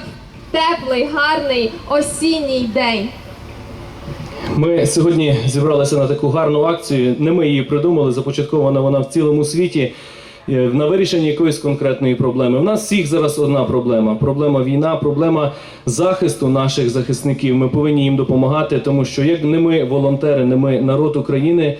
б теплий, гарний осінній день. Ми сьогодні зібралися на таку гарну акцію. Не ми її придумали, започаткована вона в цілому світі. е, На вирішення якоїсь конкретної проблеми. У нас всіх зараз одна проблема: проблема війна, проблема захисту наших захисників. Ми повинні їм допомагати, тому що як не ми, волонтери, не ми народ України,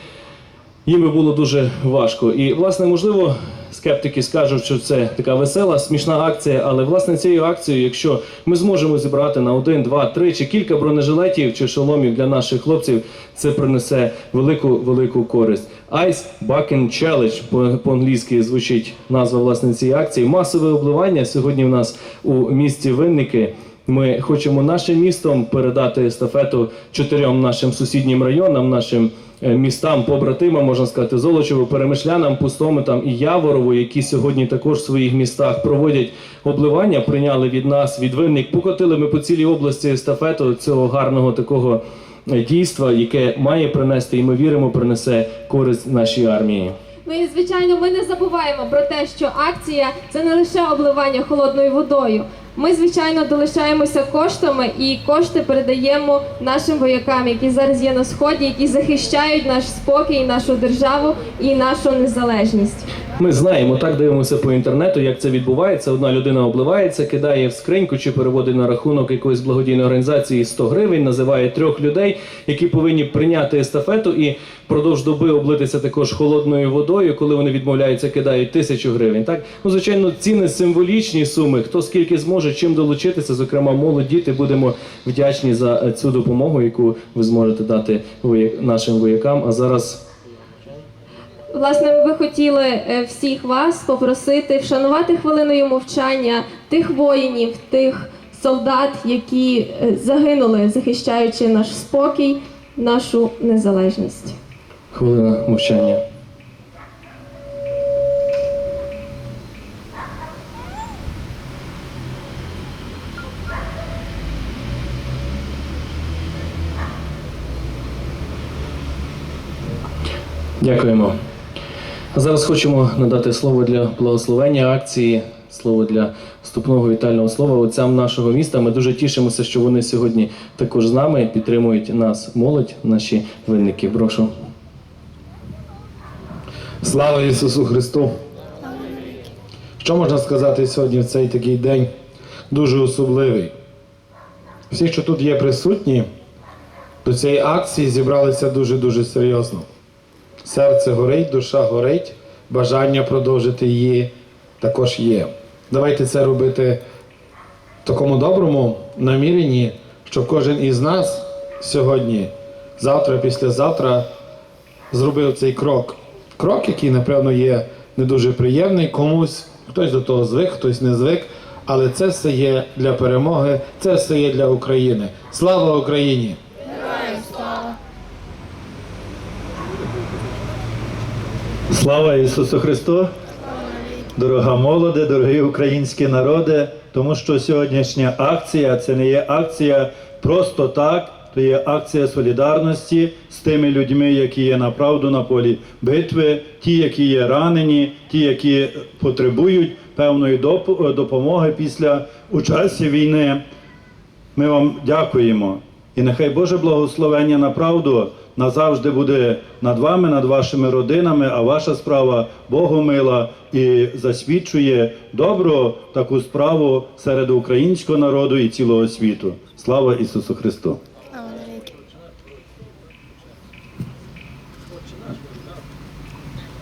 їм би було дуже важко. І, власне, можливо, скептики скажуть, що це така весела, смішна акція, але власне цією акцією, якщо ми зможемо зібрати на один, два, три чи кілька бронежилетів чи шоломів для наших хлопців, це принесе велику велику користь. Ice Bucket Challenge по- по-англійськи звучить назва власне цієї акції. Масове обливання сьогодні в нас у місті Винники. Ми хочемо нашим містом передати естафету чотирьом нашим сусіднім районам, нашим містам, побратимам, можна сказати, Золочеву, Перемишлянам, Пустомитам і Яворову, які сьогодні також в своїх містах проводять обливання, прийняли від нас від винник. Покотили ми по цілій області естафету цього гарного такого е, дійства, яке має принести, і ми віримо, принесе користь нашій армії. Ну і звичайно, ми не забуваємо про те, що акція це не лише обливання холодною водою. Ми, звичайно, долишаємося коштами і кошти передаємо нашим воякам, які зараз є на сході, які захищають наш спокій, нашу державу і нашу незалежність. Ми знаємо, так дивимося по інтернету, як це відбувається. Одна людина обливається, кидає в скриньку чи переводить на рахунок якоїсь благодійної організації 100 гривень, називає трьох людей, які повинні прийняти естафету і впродовж доби облитися також холодною водою. Коли вони відмовляються, кидають тисячу гривень. Так ну звичайно, ціни символічні суми. Хто скільки зможе, чим долучитися, зокрема молодь, діти, будемо вдячні за цю допомогу, яку ви зможете дати нашим воякам. А зараз. Власне, ми хотіли е, всіх вас попросити вшанувати хвилиною мовчання тих воїнів, тих солдат, які е, загинули, захищаючи наш спокій, нашу незалежність. Хвилина мовчання. Дякуємо. Зараз хочемо надати слово для благословення акції, слово для вступного вітального слова отцям нашого міста. Ми дуже тішимося, що вони сьогодні також з нами підтримують нас, молодь, наші винники. Прошу. Слава Ісусу Христу! Що можна сказати сьогодні в цей такий день дуже особливий? Всі, що тут є присутні, до цієї акції зібралися дуже-дуже серйозно. Серце горить, душа горить, бажання продовжити її також є. Давайте це робити в такому доброму наміренні, щоб кожен із нас сьогодні, завтра, післязавтра зробив цей крок. Крок, який, напевно, є не дуже приємний комусь, хтось до того звик, хтось не звик, але це все є для перемоги, це все є для України. Слава Україні! Слава Ісусу Христу! Дорога молоде, дорогі українські народи, тому що сьогоднішня акція це не є акція просто так, то є акція солідарності з тими людьми, які є направду на полі битви, ті, які є ранені, ті, які потребують певної допомоги після участі війни. Ми вам дякуємо. І нехай Боже благословення на правду назавжди буде над вами, над вашими родинами, а ваша справа Богу мила і засвідчує добру таку справу серед українського народу і цілого світу. Слава Ісусу Христу!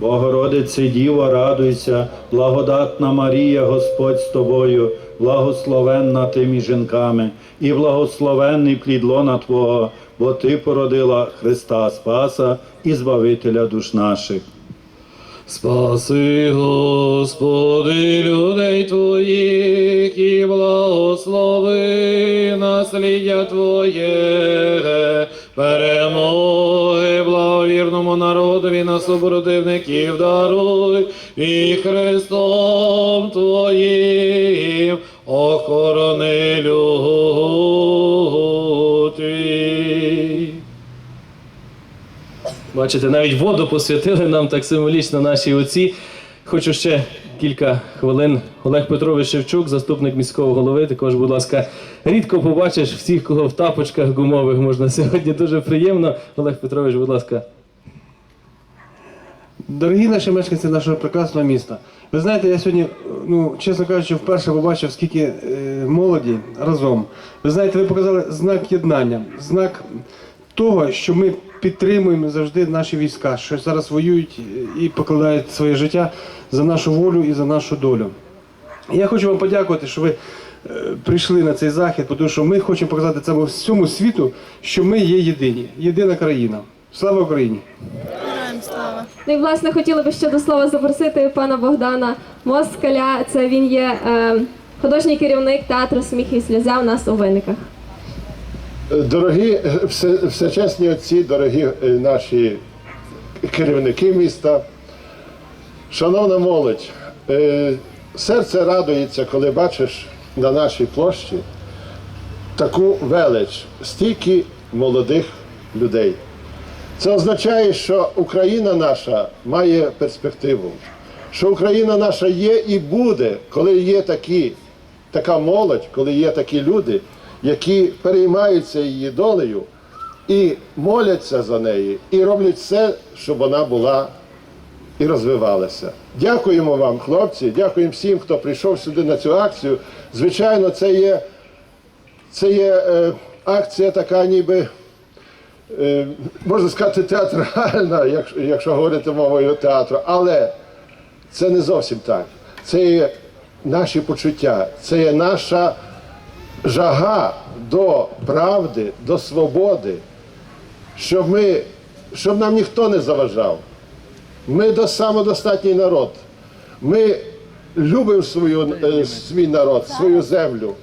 Богородице Діва, радуйся, благодатна Марія, Господь з тобою, благословенна ти між жінками, і благословенний плід лона Твого, бо Ти породила Христа Спаса і Збавителя душ наших. Спаси, Господи, людей Твоїх і благослови насліддя Твоє, перемоги благовірному народові на супротивників даруй, і Христом Твоїм охорони Твій. Бачите, навіть воду посвятили нам так символічно наші отці. Хочу ще кілька хвилин. Олег Петрович Шевчук, заступник міського голови. Також, будь ласка, рідко побачиш всіх, кого в тапочках гумових можна сьогодні. Дуже приємно. Олег Петрович, будь ласка. Дорогі наші мешканці нашого прекрасного міста, ви знаєте, я сьогодні, ну чесно кажучи, вперше побачив, скільки е, молоді разом. Ви знаєте, ви показали знак єднання, знак того, що ми підтримуємо завжди наші війська, що зараз воюють і покладають своє життя за нашу волю і за нашу долю. Я хочу вам подякувати, що ви е, прийшли на цей захід, тому що ми хочемо показати цьому всьому світу, що ми є єдині, єдина країна. Слава Україні! Слава! Ну і власне хотіли би ще до слова запросити пана Богдана Москаля. Це він є е, художній керівник театру сміх і сльоза у нас у виниках. Дорогі все, всечесні отці, дорогі е, наші керівники міста, шановна молодь, е, серце радується, коли бачиш на нашій площі таку велич, стільки молодих людей. Це означає, що Україна наша має перспективу, що Україна наша є і буде, коли є такі, така молодь, коли є такі люди, які переймаються її долею і моляться за неї, і роблять все, щоб вона була і розвивалася. Дякуємо вам, хлопці, дякуємо всім, хто прийшов сюди на цю акцію. Звичайно, це є, це є е, акція така, ніби е, можна сказати, театральна, якщо, якщо говорити мовою театру, але це не зовсім так. Це є наші почуття, це є наша жага до правди, до свободи, щоб, ми, щоб нам ніхто не заважав. Ми до самодостатній народ. Ми любимо свою, е, свій народ, свою землю.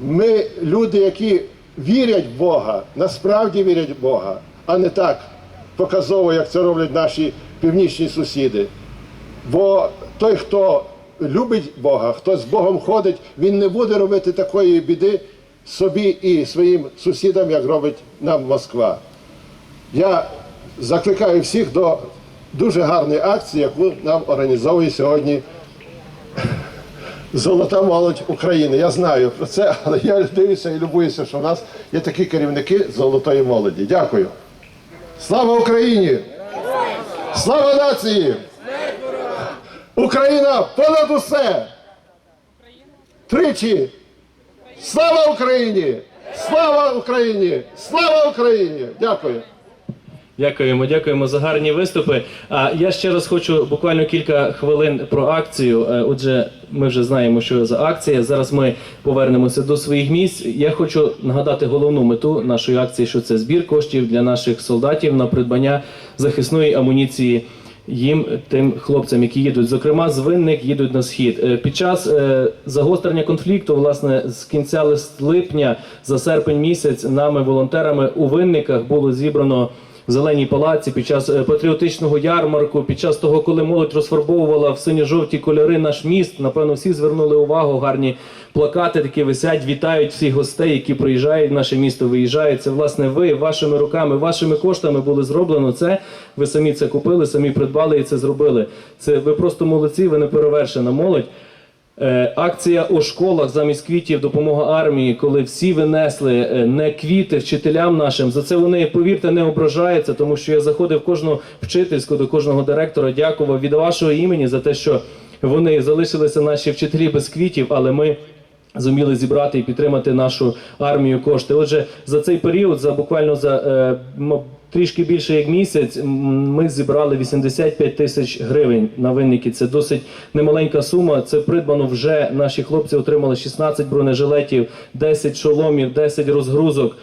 Ми люди, які вірять в Бога, насправді вірять в Бога, а не так показово, як це роблять наші північні сусіди. Бо той, хто любить Бога, хто з Богом ходить, він не буде робити такої біди собі і своїм сусідам, як робить нам Москва. Я закликаю всіх до дуже гарної акції, яку нам організовує сьогодні Золота молодь України. Я знаю про це, але я дивлюся і любуюся, що в нас є такі керівники золотої молоді. Дякую. Слава Україні! Слава нації! Україна понад усе! Тричі! Слава Україні! Слава Україні! Слава Україні! Дякую. Дякуємо, дякуємо за гарні виступи. А я ще раз хочу буквально кілька хвилин про акцію. Е, Отже, ми вже знаємо, що за акція. Зараз ми повернемося до своїх місць. Я хочу нагадати головну мету нашої акції, що це збір коштів для наших солдатів на придбання захисної амуніції. Їм тим хлопцям, які їдуть, зокрема з винник їдуть на схід. Е, Під час е, загострення конфлікту, власне, з кінця липня за серпень місяць нами, волонтерами у винниках було зібрано в зеленій палаці під час е, патріотичного ярмарку, під час того, коли молодь розфарбовувала в синьо-жовті кольори наш міст. Напевно, всі звернули увагу. Гарні плакати такі висять, вітають всіх гостей, які приїжджають в наше місто, виїжджають. Це власне ви вашими руками, вашими коштами було зроблено це. Ви самі це купили, самі придбали і це зробили. Це ви просто молодці, ви не перевершена молодь. Е, Акція у школах замість квітів допомога армії, коли всі винесли е, не квіти вчителям нашим. За це вони, повірте, не ображаються, тому що я заходив в кожну вчительську до кожного директора, дякував від вашого імені за те, що вони залишилися наші вчителі без квітів, але ми. Зуміли зібрати і підтримати нашу армію кошти. Отже, за цей період, за буквально за е, трішки більше як місяць, ми зібрали 85 тисяч гривень на винники. Це досить немаленька сума. Це придбано вже наші хлопці отримали 16 бронежилетів, 10 шоломів, 10 розгрузок.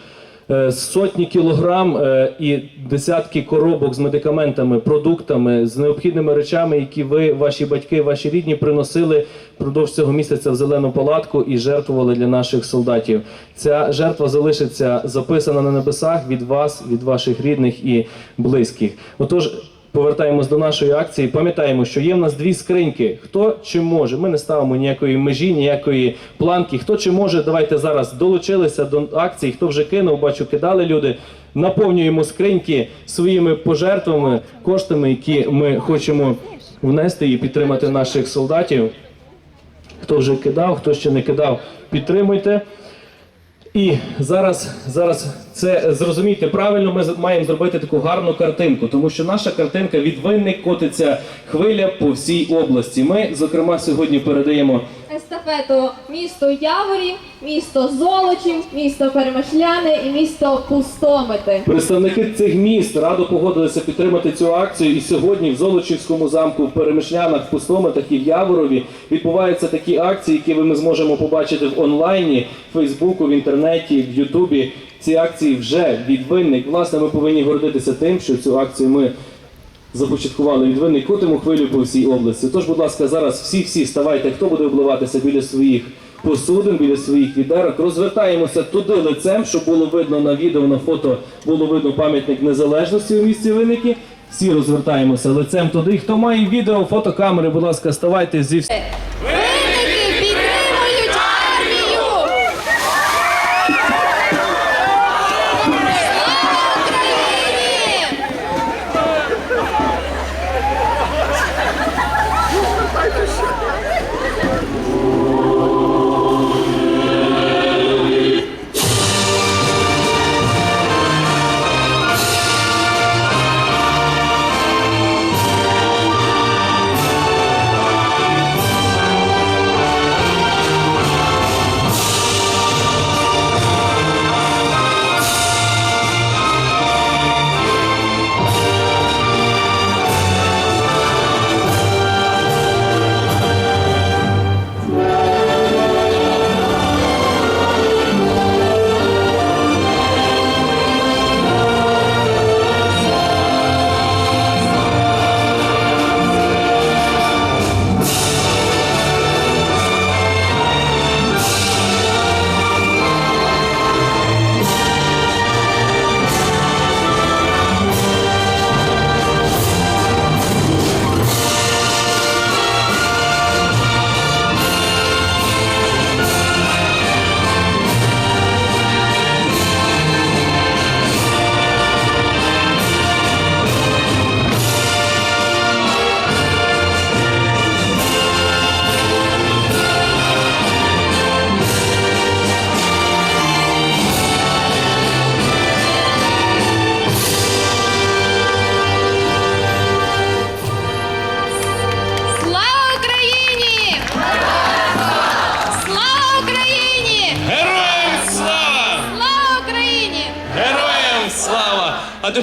Е, сотні кілограм е, і десятки коробок з медикаментами, продуктами, з необхідними речами, які ви, ваші батьки, ваші рідні приносили впродовж цього місяця в зелену палатку і жертвували для наших солдатів. Ця жертва залишиться записана на небесах від вас, від ваших рідних і близьких. Отож. Повертаємось до нашої акції. Пам'ятаємо, що є в нас дві скриньки. Хто чи може? Ми не ставимо ніякої межі, ніякої планки. Хто чи може, давайте зараз долучилися до акції. Хто вже кинув, бачу, кидали люди. Наповнюємо скриньки своїми пожертвами, коштами, які ми хочемо внести і підтримати наших солдатів. Хто вже кидав, хто ще не кидав, підтримуйте. І зараз, зараз це зрозуміти правильно, ми маємо зробити таку гарну картинку, тому що наша картинка від винник котиться хвиля по всій області. Ми, зокрема, сьогодні передаємо Естафету місто Яворів, місто Золочів, місто Перемишляни і місто Пустомити. Представники цих міст радо погодилися підтримати цю акцію. І сьогодні в Золочівському замку, в Перемишлянах, в Пустомитах і в Яворові відбуваються такі акції, які ми зможемо побачити в онлайні, в Фейсбуку, в інтернеті, в Ютубі. Ці акції вже від винник. Власне, ми повинні гордитися тим, що цю акцію ми започаткували від винник котиму хвилю по всій області. Тож, будь ласка, зараз всі-всі ставайте, хто буде обливатися біля своїх посудин, біля своїх відерок. Розвертаємося туди лицем, щоб було видно на відео, на фото було видно пам'ятник незалежності у місті Винники. Всі розвертаємося лицем туди. Хто має відео, фотокамери, будь ласка, ставайте зі всіх.